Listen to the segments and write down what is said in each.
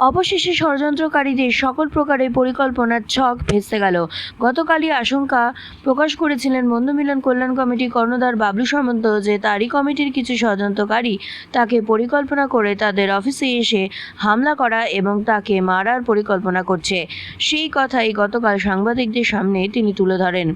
অবশেষে ষড়যন্ত্রকারীদের সকল প্রকারের পরিকল্পনার ছক ভেসে গেল। গতকালই আশঙ্কা প্রকাশ করেছিলেন বন্ধুমিলন কল্যাণ কমিটি কর্ণধার বাবলু সামন্ত যে তারই কমিটির কিছু ষড়যন্ত্রকারী তাকে পরিকল্পনা করে তাদের অফিসে এসে হামলা করা এবং তাকে মারার পরিকল্পনা করছে। সেই কথাই গতকাল সাংবাদিকদের সামনে তিনি তুলে ধরেন।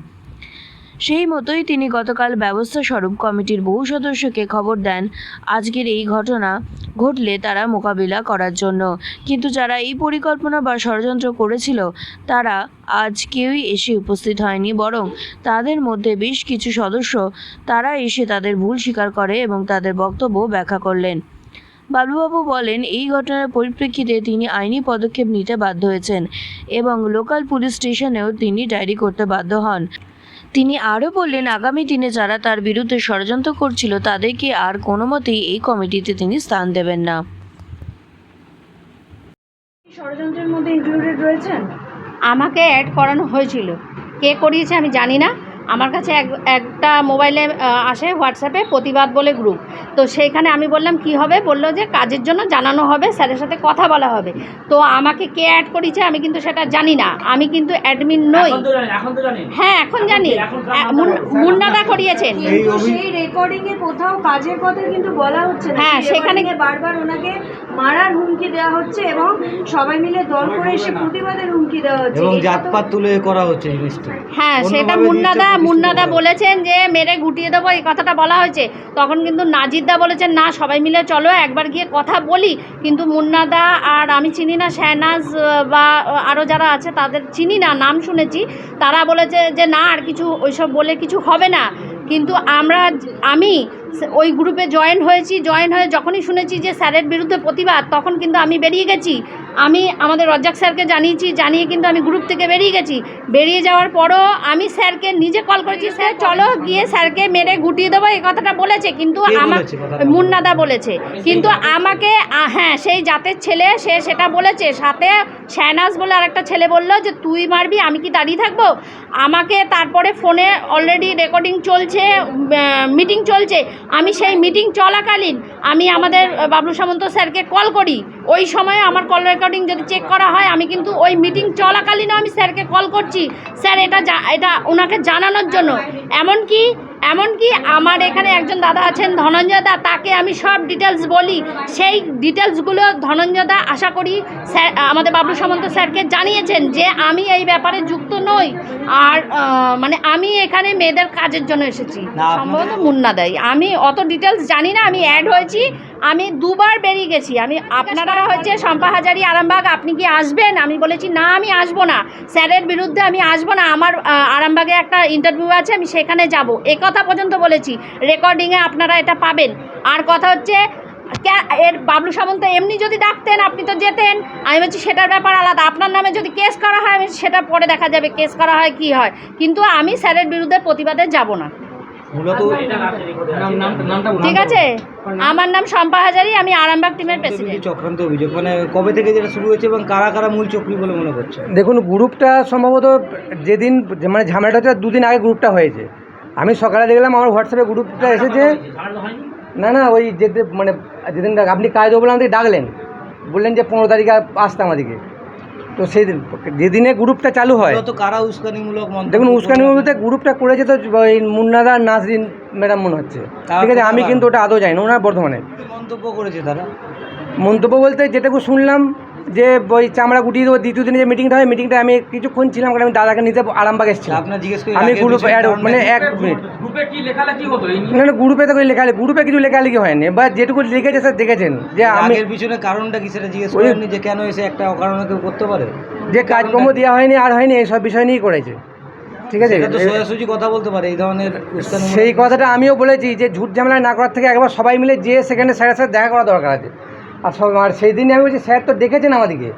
সেই মতোই তিনি গতকাল ব্যবস্থা স্বরূপ কমিটির বহু সদস্যকে খবর দেন। আজকের এই ঘটনা ঘটলে তারা মোকাবিলা করার জন্য। কিন্তু যারা এই পরিকল্পনা বা ষড়যন্ত্র করেছিল, তারা আজ কেউই এসে উপস্থিত হয়নি। বরং তাদের মধ্যে বেশ কিছু সদস্য, তারা এসে তাদের ভুল স্বীকার করে এবং তাদের বক্তব্য ব্যাখ্যা করলেন। বাবলুবাবু বলেন, এই ঘটনার পরিপ্রেক্ষিতে তিনি আইনি পদক্ষেপ নিতে বাধ্য হয়েছেন এবং লোকাল পুলিশ স্টেশনেও তিনি ডায়েরি করতে বাধ্য হন। তিনি আরও বললেন আগামী দিনে যারা তার বিরুদ্ধে ষড়যন্ত্র করছিল তাদেরকে আর কোনো মতেই এই কমিটিতে তিনি স্থান দেবেন না। ষড়যন্ত্রের মধ্যে ইনক্লুডেড রয়েছেন? আমাকে অ্যাড করানো হয়েছিল। কে করিয়েছে আমি জানি না। আমার কাছে এক একটা মোবাইলে আসে হোয়াটসঅ্যাপে প্রতিবাদ বলে গ্রুপ তো সেইখানে আমি বললাম কি হবে? বলল যে কাজের জন্য জানানো হবে স্যারের সাথে কথা বলা হবে। তো আমাকে কে অ্যাড করিয়েছে আমি কিন্তু সেটা জানি না। আমি কিন্তু অ্যাডমিন নই। এখন এখন জানি। হ্যাঁ এখন জানি। মুন-? মুন্নাদা করিয়েছেন। কিন্তু সেই রেকর্ডিং এ কোথাও কাজের কথা কিন্তু বলা হচ্ছে হ্যাঁ, সেখানে- বারবার ওনাকে মারার হুমকি দেওয়া হচ্ছে এবং সবাই মিলে দল করে এসে প্রতিবাদের হুমকি দেওয়া হচ্ছে। এবং জাতপাত তুলে করা হচ্ছে জিনিসটা হ্যাঁ সেটা মুন্নাদা মুন্নাদা বলেছেন যে মেরে গুটিয়ে দেবো এই কথাটা বলা হয়েছে। তখন কিন্তু নাজিদদা বলেছেন না, সবাই মিলে চলো, একবার গিয়ে কথা বলি। কিন্তু মুন্নাদা আর আমি চিনি না, শাহনাজ বা আরও যারা আছে, তাদের চিনি না, নাম শুনেছি। তারা বলেছে যে, না, আর কিছু ওইসব বলে কিছু হবে না। কিন্তু আমরা, আমি ওই গ্রুপে জয়েন হয়েছি জয়েন হয়ে যখনই শুনেছি যে, স্যারের বিরুদ্ধে প্রতিবাদ, তখন কিন্তু আমি বেরিয়ে গেছি। আমি আমাদের রজ্জাক স্যারকে জানিয়েছি জানিয়ে কিন্তু আমি গ্রুপ থেকে বেরিয়ে গেছি। বেরিয়ে যাওয়ার পরও আমি স্যারকে নিজে কল করেছি স্যার চলো গিয়ে স্যারকে মেরে গুটিয়ে দেবো। এই কথাটা বলেছে কিন্তু আমার মুন্নাদা বলেছে। কিন্তু আমাকে হ্যাঁ সেই জাতের ছেলে সে সেটা বলেছে। সাথে শাহনাজ বলে আরেকটা ছেলে বলল যে তুই মারবি আমি কি দাঁড়িয়ে থাকব? আমাকে তারপরে ফোনে অলরেডি রেকর্ডিং চলছে মিটিং চলছে। আমি সেই মিটিং চলাকালীন আমি আমাদের বাবলু সামন্ত স্যারকে কল করি। ওই সময়ে আমার কল রেকর্ডিং যদি চেক করা হয় আমি কিন্তু ওই মিটিং চলাকালীনও আমি স্যারকে কল করছি। স্যার এটা এটা ওনাকে জানানোর জন্য। এমনকি এমনকি আমার এখানে একজন দাদা আছেন ধনঞ্জয় দা তাকে আমি সব ডিটেলস বলি। সেই ডিটেলসগুলো ধনঞ্জয় দা আশা করি স্যার আমাদের বাবলু সামন্ত স্যারকে জানিয়েছেন যে আমি এই ব্যাপারে যুক্ত নই। আর মানে আমি এখানে মেয়েদের কাজের জন্য এসেছি। সম্ভবত মুন্না দেয় আমি অত ডিটেলস জানি না আমি অ্যাড হয়েছি। আমি দুবার বেরিয়ে গেছি। আমি আপনারা হচ্ছে শম্পা হাজারি আরামবাগ আপনি কি আসবেন? আমি বলেছি না আমি আসব না। স্যারের বিরুদ্ধে আমি আসব না। আমার আরামবাগে একটা ইন্টারভিউ আছে আমি সেখানে যাব। এ কথা পর্যন্ত বলেছি। রেকর্ডিংয়ে আপনারা এটা পাবেন। আর কথা হচ্ছে এর বাবলু সামন্ত এমনি যদি ডাকতেন আপনি তো যেতেন। আমি বলছি সেটার ব্যাপার আলাদা। আপনার নামে যদি কেস করা হয় আমি সেটা পরে দেখা যাবে। কেস করা হয় কি হয়? কিন্তু আমি স্যারের বিরুদ্ধে প্রতিবাদে যাব না। মূলত আছে। ঠিক আছে আমার নাম শম্পা হাজারি আমি আরামবাগ টিমের প্রেসিডেন্ট চক্রান্ত অভিযোগ মানে কবে থেকে যেটা শুরু হয়েছে এবং কারা কারা মূল চক্রী বলে মনে করছে? দেখুন গ্রুপটা সম্ভবত যেদিন মানে ঝামেলাটা হচ্ছে দুদিন আগে গ্রুপটা হয়েছে। আমি সকালে দেখলাম আমার হোয়াটসঅ্যাপে গ্রুপটা এসেছে। না না ওই যেতে মানে যেদিন ডাক- আপনি কাজ বলে আমাদের ডাকলেন। বললেন যে পনেরো তারিখে আসতে আমাদেরকে তো সেই দিন যেদিনে গ্রুপটা চালু হয়। তো কারা উস্কানিমূলক দেখুন উস্কানিমূলক গ্রুপটা করেছে তো এই মুন্নাদা নাজরিন ম্যাডাম মনে হচ্ছে। ঠিক আছে আমি কিন্তু ওটা আদৌ যাই না ওনার বর্ধমানে। মন্তব্য করেছে তারা? মন্তব্য বলতে যেটুকু শুনলাম যে ওই চামড়া গুটিয়ে দেবো দ্বিতীয় দিনে যে মিটিংটা হয় মিটিংটা আমি কিছুক্ষণ ছিলাম কারণ আমি দাদাকে নিতে আরামবাগ এসেছিলাম। আপনার জিজ্ঞেস করি আমি আগের গ্রুপ অ্যাড মানে এক মিনিট গ্রুপে কি লেখালেখি হতো? না না গ্রুপে তো কোনো লেখালে গ্রুপে কিছু লেখালেখি হয়নি বা যেটুকু লিখেছে স্যার দেখেছেন যে আমি আগের পিছনে কারণটা কি সেটা জিজ্ঞেস করেননি যে কেন এসে একটা অকারণে কেউ করতে পারে? যে কাজকর্ম দেওয়া হয়নি আর হয়নি এইসব বিষয় নিয়েই করেছে। ঠিক আছে? তো সোজাসুজি কথা বলতে পারে এই ধরনের সেই কথাটা আমিও বলেছি যে ঝুট ঝামেলা না করার থেকে একবার সবাই মিলে যে সেখানে স্যারের সাথে দেখা করা দরকার আছে। আর সব আর সেই দিনে আমি বলছি স্যার তো দেখেছেন আমাদেরকে?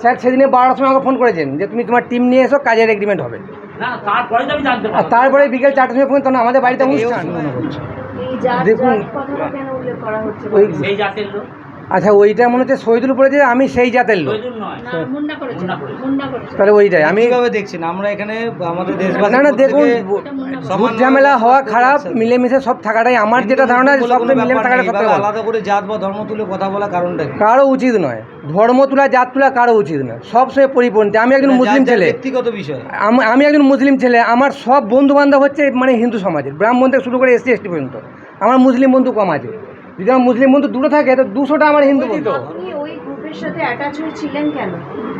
স্যার সেদিনে বারোটার সময় আমাকে ফোন করেছেন যে তুমি তোমার টিম নিয়ে এসো কাজের এগ্রিমেন্ট হবে। না তারপরে তো আমি জানতে আর তারপরে বিকেল চারটার সময় ফোন তখন আমাদের বাড়িতে অনুষ্ঠান। দেখুন, ওই আচ্ছা ওইটা মনে হচ্ছে শহীদুল বলেছে আমি সেই জাতের লোক। না, তাহলে ওইটাই আমি কীভাবে দেখছেন? আমরা এখানে আমাদের দেশবাসী না না দেখুন ঝামেলা হওয়া খারাপ মিলেমিশে সব থাকাটাই। আমার যেটা ধারণা আছে সব মিলেমিশে থাকাটা সব থেকে ভালো। আলাদা করে জাত বা ধর্ম তুলে কথা বলা কারণটা কারও উচিত নয়। ধর্ম তোলা জাত তোলা কারও উচিত নয়। সব সময় পরিপন্থী। আমি একজন মুসলিম ছেলে। ব্যক্তিগত বিষয়। আম- আমি একজন মুসলিম ছেলে। আমার সব বন্ধু বান্ধব হচ্ছে মানে হিন্দু সমাজের। ব্রাহ্মণ থেকে শুরু করে এসসি এসটি পর্যন্ত। আমার মুসলিম বন্ধু কম আছে। যদি আমার মুসলিম বন্ধু দুটো থাকে তো দুশোটা আমার হিন্দু বন্ধু। আপনি ওই গ্রুপের সাথে অ্যাটাচ হয়ে ছিলেন কেন?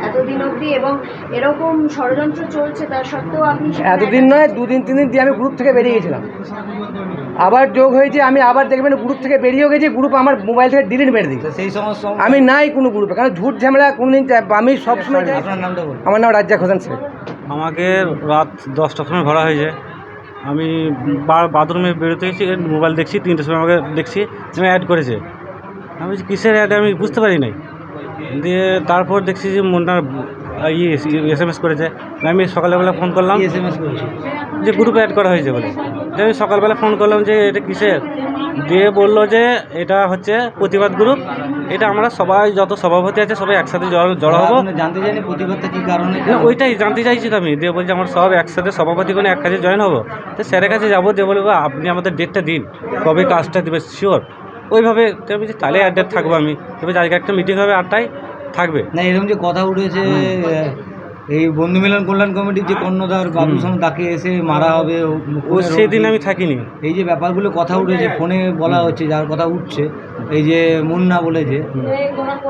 এতদিন অবধি এবং এরকম ষড়যন্ত্র চলছে তার সত্ত্বেও আপনি এতদিন নয় দুদিন তিন দিন দিয়ে আমি গ্রুপ থেকে বেরিয়ে গেছিলাম। আবার যোগ হয়েছে আমি আবার দেখবেন গ্রুপ থেকে বেরিয়েও গেছি গ্রুপ আমার মোবাইল থেকে ডিলিট মেরে দিই সেই সমস্ত আমি নাই কোনো গ্রুপে কারণ ঝুট ঝামেলা কোনোদিন চাই- আমি সবসময় আমার নাম রাজ্জাক হোসেন শেখ। আমাকে রাত দশটার সময় ধরা হয়েছে। আমি বা- বাথরুমে বেরোতে গেছি মোবাইল দেখছি তিনটের সময় আমাকে দেখছি আমি অ্যাড করেছে। আমি বলছি কিসের অ্যাড আমি বুঝতে পারি নাই। দিয়ে তারপর দেখছি যে মুন্নার ইয়ে এস এম এস করেছে। আমি সকালবেলা ফোন করলাম। এস এম এস করেছে। যে গ্রুপে অ্যাড করা হয়েছে বলে। দিয়ে আমি সকালবেলা ফোন করলাম যে এটা কিসের? দিয়ে বলল যে এটা হচ্ছে প্রতিবাদ গ্রুপ। এটা আমরা সবাই যত সভাপতি আছে সবাই একসাথে জড়ো জড়ো হব। জানতে চাইনি প্রতিবাদটা কি কারণে ওইটাই জানতে চাইছি তো আমি। দিয়ে বলছি আমরা সব একসাথে সভাপতি কোনো এক কাজে জয়েন হব। তো স্যারের কাছে যাব দিয়ে বলব আপনি আমাদের ডেটটা দিন। কবে কাজটা দেবে? শিওর ওইভাবে আমি বলছি, তাহলে অ্যাডেট থাকব আমি। তবে আজকে একটা মিটিং হবে আটটায় থাকবে। না এরকম যে কথা উঠেছে এই বন্ধু মিলন কল্যাণ কমিটির যে কর্ণধার বাবু সঙ্গে তাকে এসে মারা হবে ও সেদিন আমি থাকিনি। এই যে ব্যাপারগুলো কথা উঠেছে ফোনে বলা হচ্ছে যার কথা উঠছে এই যে মুন্না বলেছে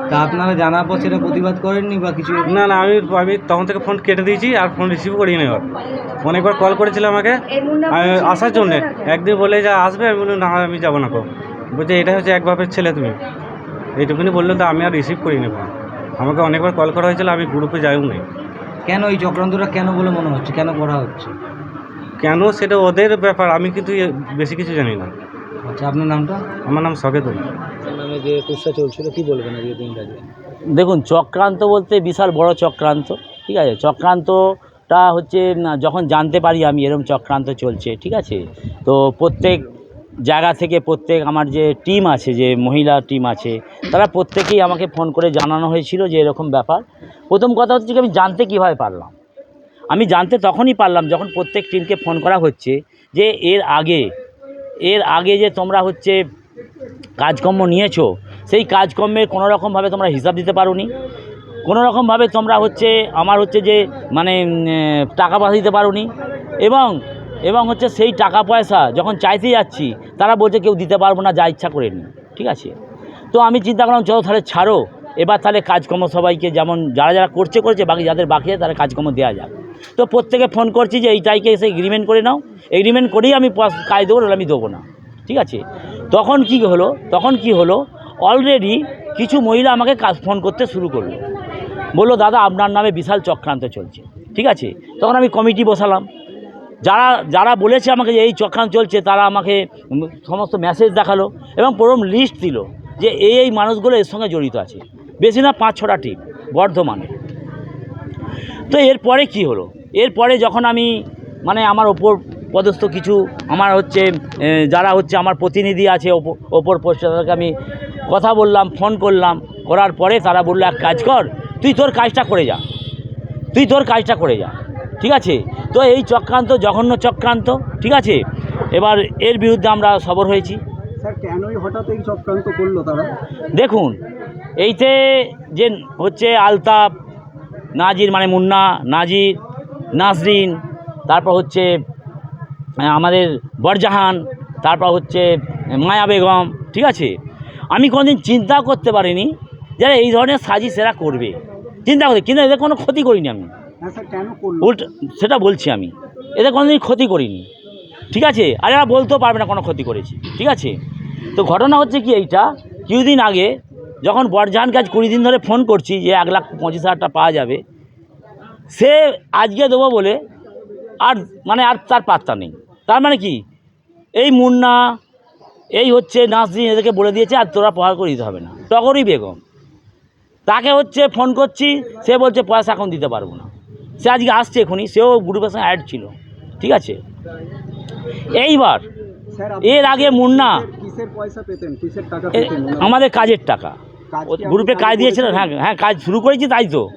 তা আপনারা জানার পর সেটা প্রতিবাদ করেননি বা কিছু? না না আমি আমি তখন থেকে ফোন কেটে দিয়েছি আর ফোন রিসিভ করিনি এবার। অনেকবার কল করেছিল আমাকে আসার জন্যে। একদিন বলে যা আসবে আমি বললাম না আমি যাব না কো। বলছে এটা হচ্ছে এক বাপের ছেলে তুমি। এইটুকুনি বলল তো আমি আর রিসিভ করিনি ফোন আমাকে অনেকবার কল করা হয়েছিল আমি গ্রুপে যাইও নাই। কেন এই চক্রান্তটা কেন বলে মনে হচ্ছে? কেন করা হচ্ছে? কেন? সেটা ওদের ব্যাপার। আমি কিন্তু এ- বেশি কিছু জানি না। আচ্ছা আপনার নামটা? আমার নাম সকেতুল নামে যে কুৎসা চলছিল কি বলবেন আজকে? দিনটাকে দেখুন চক্রান্ত বলতে বিশাল বড় চক্রান্ত ঠিক আছে? চক্রান্তটা হচ্ছে না, যখন জানতে পারি আমি এরকম চক্রান্ত চলছে ঠিক আছে? তো প্রত্যেক জায়গা থেকে প্রত্যেক আমার যে টিম আছে যে মহিলা টিম আছে তারা প্রত্যেকেই আমাকে ফোন করে জানানো হয়েছিল যে এরকম ব্যাপার। প্রথম কথা হচ্ছে আমি জানতে কীভাবে পারলাম? আমি জানতে তখনই পারলাম যখন প্রত্যেক টিমকে ফোন করা হচ্ছে যে এর আগে এর আগে যে তোমরা হচ্ছে কাজকর্ম নিয়েছো, সেই কাজকর্মের কোনো রকমভাবে তোমরা হিসাব দিতে পারোনি। কোনো রকমভাবে তোমরা হচ্ছে আমার হচ্ছে যে মানে টাকা পয়সা দিতে পারোনি এবং এবং হচ্ছে সেই টাকা পয়সা যখন চাইতে যাচ্ছি, তারা বলছে কেউ দিতে পারব না, যা ইচ্ছা করে নি ঠিক আছে? তো আমি চিন্তা করলাম, চলো তাহলে ছাড়ো। এবার তাহলে কাজকর্ম সবাইকে যেমন যারা যারা করছে করেছে, বাকি যাদের বাকি আছে তারা কাজকর্ম দেওয়া যাক। তো প্রত্যেকে ফোন করছি যে এই তারিখে এসে এগ্রিমেন্ট করে নাও। এগ্রিমেন্ট করেই আমি কাজ দেবো আমি দেবো না। ঠিক আছে? তখন কি হলো? তখন কি হলো? অলরেডি কিছু মহিলা আমাকে কাজ ফোন করতে শুরু করল। বলল, দাদা, আপনার নামে বিশাল চক্রান্ত চলছে। ঠিক আছে? তখন আমি কমিটি বসালাম। যারা যারা বলেছে আমাকে যে এই চক্রান্ত চলছে, তারা আমাকে সমস্ত মেসেজ দেখাল এবং প্রথম লিস্ট দিল যে এই এই মানুষগুলো এর সঙ্গে জড়িত আছে। বেশি না পাঁচ ছটা টিম বর্ধমানে। তো এরপরে কি হলো? এরপরে যখন আমি মানে আমার ওপর পদস্থ কিছু, আমার হচ্ছে যারা হচ্ছে আমার প্রতিনিধি আছে ওপর পোস্টে, তাদেরকে আমি কথা বললাম, ফোন করলাম, করার পরে তারা বলল, এক কাজ কর, তুই তোর কাজটা করে যা। তুই তোর কাজটা করে যা। ঠিক আছে? তো এই চক্রান্ত জঘন্য চক্রান্ত, ঠিক আছে? এবার এর বিরুদ্ধে আমরা সবর হয়েছি। স্যার কেনই হঠাৎ এই চক্রান্ত করল তারা? দেখুন এইতে যে হচ্ছে আলতাপ নাজির মানে মুন্না নাজির নাসরিন তারপর হচ্ছে আমাদের বরজাহান তারপর হচ্ছে মায়া বেগম ঠিক আছে? আমি কোনোদিন চিন্তা করতে পারিনি যারা এই ধরনের সাজিশ এরা করবে। চিন্তা করি কিন্তু এদের কোনো ক্ষতি করিনি আমি। হ্যাঁ উল্ট সেটা বলছি আমি। এদের কোনোদিন ক্ষতি করিনি। ঠিক আছে? আর এরা বলতেও পারবে না কোনো ক্ষতি করেছি। ঠিক আছে? তো ঘটনা হচ্ছে কি এইটা? কিছুদিন আগে যখন বরজাহান কাজ কুড়ি দিন ধরে ফোন করছি যে এক লাখ পঁচিশ হাজারটা পাওয়া যাবে, সে আজকে দেবো বলে আর মানে আর তার পাত্তা নেই। তার মানে কি? এই মুন্না, এই হচ্ছে নাসরিন এদেরকে বলে দিয়েছে আর তোরা পড়া করে দিতে হবে না। টগরই বেগম। তাকে হচ্ছে ফোন করছি, সে বলছে পয়সা এখন দিতে পারব না। সে আজকে আসছে এখনই, সেও গ্রুপের সঙ্গে অ্যাড ছিল। ঠিক আছে? এইবার। এর আগে মুন্না। আমাদের কাজের টাকা। গ্রুপে কাজ দিয়েছিলেন হ্যাঁ হ্যাঁ কাজ শুরু করেছি তাই তো।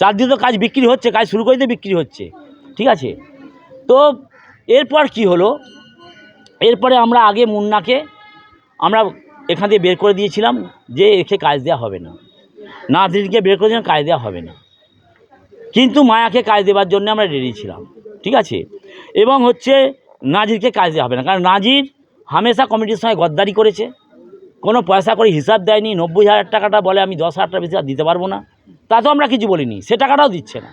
চার দিন তো কাজ বিক্রি হচ্ছে কাজ শুরু করেই তো বিক্রি হচ্ছে। ঠিক আছে? তো এরপর কি হলো? এরপরে আমরা আগে মুন্নাকে আমরা এখান থেকে বের করে দিয়েছিলাম যে একে কাজ দেওয়া হবে না। না নাজরিনকে বের করে দিলাম কাজ দেওয়া হবে না। কিন্তু মায়াকে কাজ দেওয়ার জন্য আমরা রেডি ছিলাম। ঠিক আছে? এবং হচ্ছে নাজিরকে কাজ দেওয়া হবে না। কারণ নাজির হামেশা কমিটির সঙ্গে গদ্দারি করেছে। কোনো পয়সা করে হিসাব দেয়নি, নব্বই হাজার টাকাটা বলে আমি দশ হাজার টাকা বেশি দিতে পারব না। তা তো আমরা কিছু বলিনি, সে টাকাটাও দিচ্ছে না।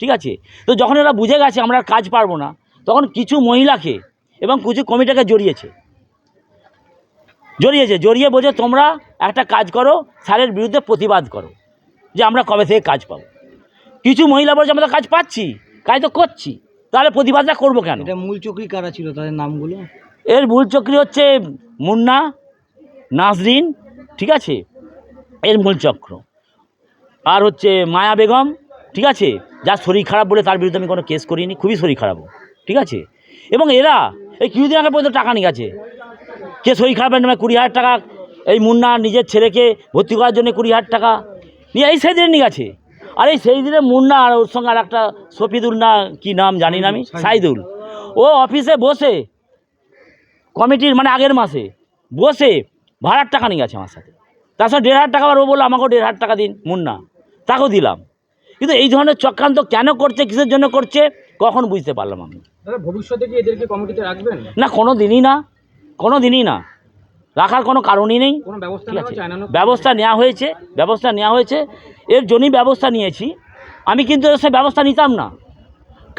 ঠিক আছে? তো যখন এরা বুঝে গেছে আমরা কাজ পারব না, তখন কিছু মহিলাকে এবং কিছু কমিটিকে জড়িয়েছে। জড়িয়েছে, জড়িয়ে বোঝে তোমরা একটা কাজ করো, স্যারের বিরুদ্ধে প্রতিবাদ করো, যে আমরা কবে থেকে কাজ পাবো। কিছু মহিলা বলছে, আমরা কাজ পাচ্ছি, কাজ তো করছি। তাহলে প্রতিবাদটা করব কেন? এটা মূল চক্রী কারা ছিল? তাদের নামগুলো? এর মূল চক্রী হচ্ছে মুন্না নাজরিন ঠিক আছে? এর মূল চক্র। আর হচ্ছে মায়া বেগম ঠিক আছে? যার শরীর খারাপ বলে তার বিরুদ্ধে আমি কোনো কেস করিনি খুবই শরীর খারাপ ঠিক আছে? এবং এরা এই কিছুদিন আগে পর্যন্ত টাকা নিয়ে গেছে। কে শরীর খারাপের নামে কুড়ি হাজার টাকা এই মুন্না নিজের ছেলেকে ভর্তি করার জন্য কুড়ি হাজার টাকা নিয়ে এই সেই দিনে নিয়ে গেছে। আর এই সেই দিনে মুন্না আর ওর সঙ্গে আর একটা সফিদুল না কি নাম জানি না আমি? সাইদুল। ও অফিসে বসে কমিটির মানে আগের মাসে বসে ভাড়ার টাকা নিয়ে গেছে আমার সাথে। তার সাথে দেড় হাজার টাকা আবার ও বলল আমাকেও দেড় হাজার টাকা দিন মুন্না। তাকেও দিলাম। কিন্তু এই ধরনের চক্রান্ত কেন করছে কিসের জন্য করছে কখন বুঝতে পারলাম আমি। ভবিষ্যতে কি এদেরকে কমিটিতে রাখবেন? না কোনো দিনই না কোনো দিনই না। রাখার কোনো কারণই নেই। ব্যবস্থা ঠিক নেওয়া আছে? ব্যবস্থা নেওয়া হয়েছে ব্যবস্থা নেওয়া হয়েছে। এর জন্যই ব্যবস্থা নিয়েছি। আমি কিন্তু সে ব্যবস্থা নিতাম না।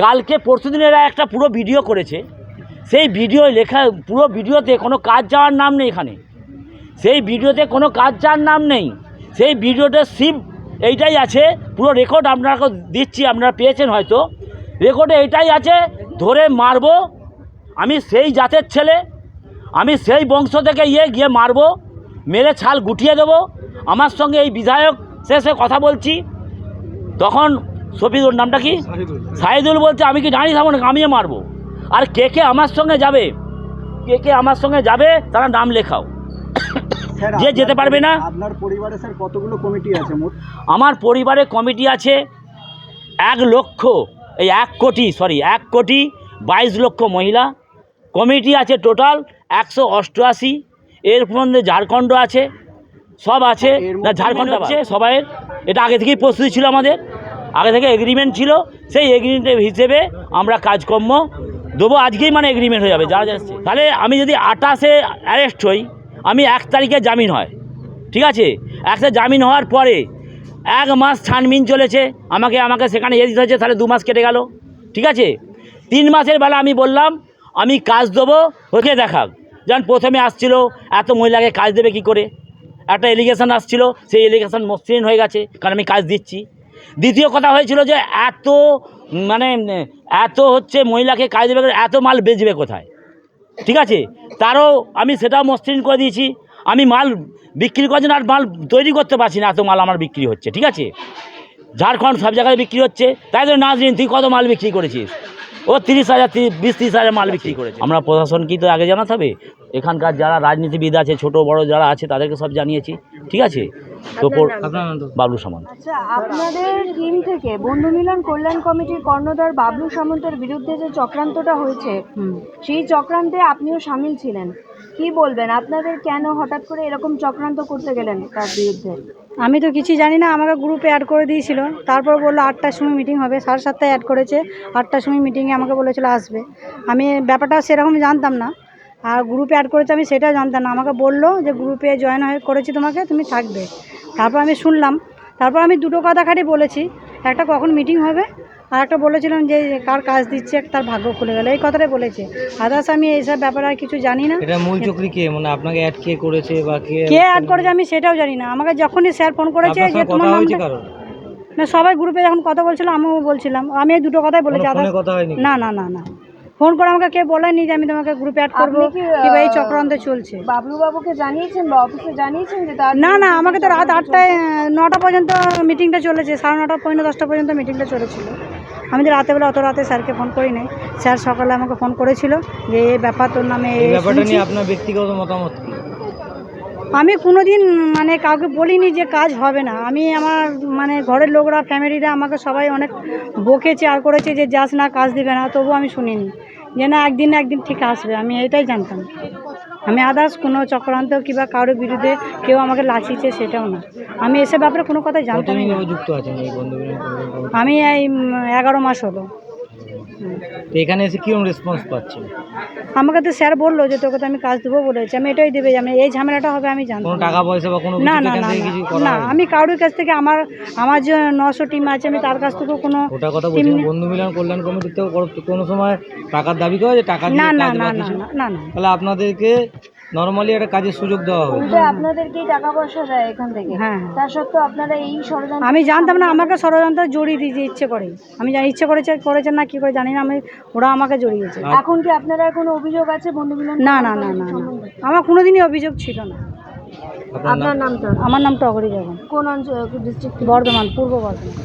কালকে পরশুদিন এরা একটা পুরো ভিডিও করেছে। সেই ভিডিও লেখা পুরো ভিডিওতে কোনো কাজ যাওয়ার নাম নেই এখানে। সেই ভিডিওতে কোনো কাজ যাওয়ার নাম নেই। সেই ভিডিওতে সিপ এইটাই আছে। পুরো রেকর্ড আপনাকে দিচ্ছি আপনারা পেয়েছেন হয়তো। রেকর্ডে এইটাই আছে ধরে মারবো। আমি সেই জাতের ছেলে। আমি সেই বংশ থেকে ইয়ে গিয়ে মারবো মেরে ছাল গুটিয়ে দেবো। আমার সঙ্গে এই বিধায়ক শেষে কথা বলছি। তখন শফিদুর নামটা কি? সাহিদুল। বলছে আমি কি জানি থাকব না আমিও মারবো? আর কে কে আমার সঙ্গে যাবে? কে কে আমার সঙ্গে যাবে তারা নাম লেখাও। যে যেতে পারবে না? আপনার পরিবারে স্যার কতগুলো কমিটি আছে আমার পরিবারে কমিটি আছে এক লক্ষ এই এক কোটি সরি এক কোটি বাইশ লক্ষ মহিলা। কমিটি আছে টোটাল একশো অষ্টআশি এর মধ্যে ঝাড়খণ্ড আছে সব আছে। না ঝাড়খণ্ড আছে সবাইয়ের। এটা আগে থেকেই প্রস্তুতি ছিল আমাদের। আগে থেকে এগ্রিমেন্ট ছিল। সেই এগ্রিমেন্ট হিসেবে আমরা কাজকর্ম দেবো। আজকেই মানে এগ্রিমেন্ট হয়ে যাবে যারা যাচ্ছে। তাহলে আমি যদি আটাশে অ্যারেস্ট হই আমি এক তারিখে জামিন হয়। ঠিক আছে? একটা জামিন হওয়ার পরে এক মাস ছানবিন চলেছে। আমাকে আমাকে সেখানে ইয়ে দিতে হয়েছে তাহলে দু মাস কেটে গেল। ঠিক আছে? তিন মাসের বেলা আমি বললাম আমি কাজ দেবো ওকে দেখাক। যেমন প্রথমে আসছিল, এত মহিলাকে কাজ দেবে কি করে? একটা এলিগেশন আসছিল, সেই এলিগেশন মসৃণ হয়ে গেছে, কারণ আমি কাজ দিচ্ছি। দ্বিতীয় কথা হয়েছিল যে এত মানে এত হচ্ছে মহিলাকে কাজ দেবে এত মাল বেচবে কোথায়? ঠিক আছে? তারও আমি সেটাও মসৃণ করে দিয়েছি। আমি মাল বিক্রি করার জন্য আর মাল তৈরি করতে পারছি না, এত মাল আমার বিক্রি হচ্ছে, ঠিক আছে? ঝাড়খণ্ড সব জায়গায় বিক্রি হচ্ছে। তাই তো নাজরিন, তুই কত মাল বিক্রি করেছিস? ও তিরিশ হাজার তিরিশ বিশ তিরিশ হাজার মাল বিক্রি করেছে। আমরা প্রশাসন কি তো আগে জানাতে হবে। এখানকার যারা রাজনীতিবিদ আছে ছোট বড় যারা আছে তাদেরকে সব জানিয়েছি। ঠিক আছে? তো বাবলু সামন্ত। আচ্ছা আপনাদের টিম থেকে বন্ধু মিলন কল্যাণ কমিটির কর্ণধার বাবলু সামন্তের বিরুদ্ধে যে চক্রান্তটা হয়েছে সেই চক্রান্তে আপনিও সামিল ছিলেন। কি বলবেন? আপনাদের কেন হঠাৎ করে এরকম চক্রান্ত করতে গেলেন তার বিরুদ্ধে? আমি তো কিছু জানি না আমাকে গ্রুপে অ্যাড করে দিয়েছিল। তারপর বলল আটটার সময় মিটিং হবে সাড়ে সাতটায় অ্যাড করেছে। আটটার সময় মিটিংয়ে আমাকে বলেছিল আসবে। আমি ব্যাপারটা সেরকম জানতাম না। আর গ্রুপে অ্যাড করেছে আমি সেটাও জানতাম না। আমাকে বলল যে গ্রুপে জয়েন হয়ে করেছি তোমাকে, তুমি থাকবে। তারপর আমি শুনলাম। তারপর আমি দুটো কথা খাটি বলেছি। একটা কখন মিটিং হবে? আর একটা বলেছিলাম যে কার কাজ দিচ্ছে তার ভাগ্য খুলে গেল। এই কথাটাই বলেছে। আদার্স আমি এইসব ব্যাপারে আর কিছু জানি না। এটা মূল চক্রী কে? মানে আপনাকে অ্যাড কে করেছে বা কে কে অ্যাড করেছে আমি সেটাও জানি না। আমাকে যখনই স্যার ফোন করেছে যে তোমার নামটা না সবাই গ্রুপে যখন কথা বলছিল আমিও বলছিলাম। আমি এই দুটো কথাই বলেছি। others- কথা হয়নি? না না না না। ফোন করে আমাকে কে বলেনি যে আমি তোমাকে গ্রুপে অ্যাড করব কিংবা এই চক্রান্ত চলছে। বাবলু বাবুকে জানিয়েছেন বা অফিসে জানিয়েছেন যে তার না না আমাকে তো রাত আটটায় নটা পর্যন্ত মিটিংটা চলেছে। সাড়ে নটা পৌনে দশটা পর্যন্ত মিটিংটা চলেছিল। আমি তো রাতেবেলা অত রাতে স্যারকে ফোন করি নাই স্যার সকালে আমাকে ফোন করেছিল যে এই ব্যাপার তোর নামে আপনার ব্যক্তিগত মতামত আমি কোনো দিন মানে কাউকে বলিনি যে কাজ হবে না। আমি আমার মানে ঘরের লোকরা ফ্যামিলিরা আমাকে সবাই অনেক বকেছে আর করেছে যে যাস না কাজ দিবে না তবু আমি শুনিনি। যে না একদিন না একদিন ঠিক আসবে আমি এটাই জানতাম। আমি আদার্স কোনো চক্রান্ত কিংবা কারোর বিরুদ্ধে কেউ আমাকে লাচিয়েছে সেটাও না। আমি এসে ব্যাপারে কোনো কথা জানতাম না। যুক্ত আছেন? আমি এই এগারো মাস হলো। তো এখানে এসে কীরকম রেসপন্স পাচ্ছেন? আমাকে তো স্যার বলল যে তোকে তো আমি কাজ দেবো বলেছি আমি এটাই দেবে আমি এই ঝামেলাটা হবে আমি কোনো টাকা পয়সা বা কোনো না না না না, কিছু না আমি কারোর কাছ থেকে আমার আমার যে নশো টিম আছে আমি তার কাছ থেকেও কোনো ওটা কথা বলছি বন্ধু মিলন কল্যাণ কমিটির থেকে কোনো- সময় টাকার দাবি করে যে টাকা না না না না না, না না। তাহলে আপনাদেরকে নর্মালি একটা কাজের সুযোগ দেওয়া হবে উল্টে আপনাদেরকেই টাকা পয়সা দেয় এখান থেকে হ্যাঁ। তার সত্ত্বেও আপনারা এই ষড়যন্ত্র আমি জানতাম না আমাকে ষড়যন্ত্র জড়িয়ে দিয়েছে ইচ্ছে করে। আমি জানি ইচ্ছে করেছে করেছে না কি করে জানি না আমি ওরা আমাকে জড়িয়েছে। এখন কি আপনারা কোনো অভিযোগ আছে বন্ধু মিলন না না না না। আমার কোনোদিনই অভিযোগ ছিল না। আপনার নাম? আপনার নামটা? আমার নাম টগরি বেগম কোন অঞ্চল ডিস্ট্রিক্ট বর্ধমান পূর্ব বর্ধমান।